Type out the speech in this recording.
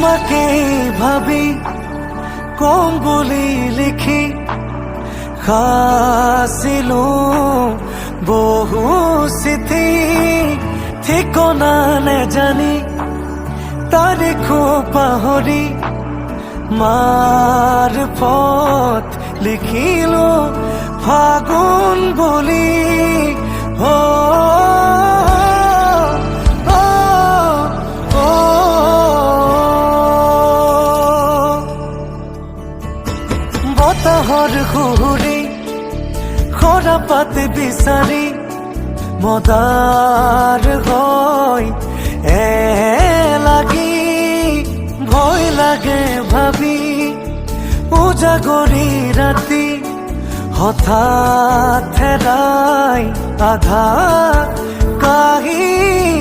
তোমাকে ভাবি, কম বলি লিখি। খাসিলো বহু স্মৃতি ঠিকনা নে জানি তারিখ পাহৰি মাৰ পথ লিখিল ফাগুন বতাহৰ সুৰি খৰা পাত বিচাৰি মদাৰ হয়। এ লাগি, ভয় লাগে ভাবি উজাগৰি ৰাতি হঠাৎ হেৰাই আধা কাহিনী।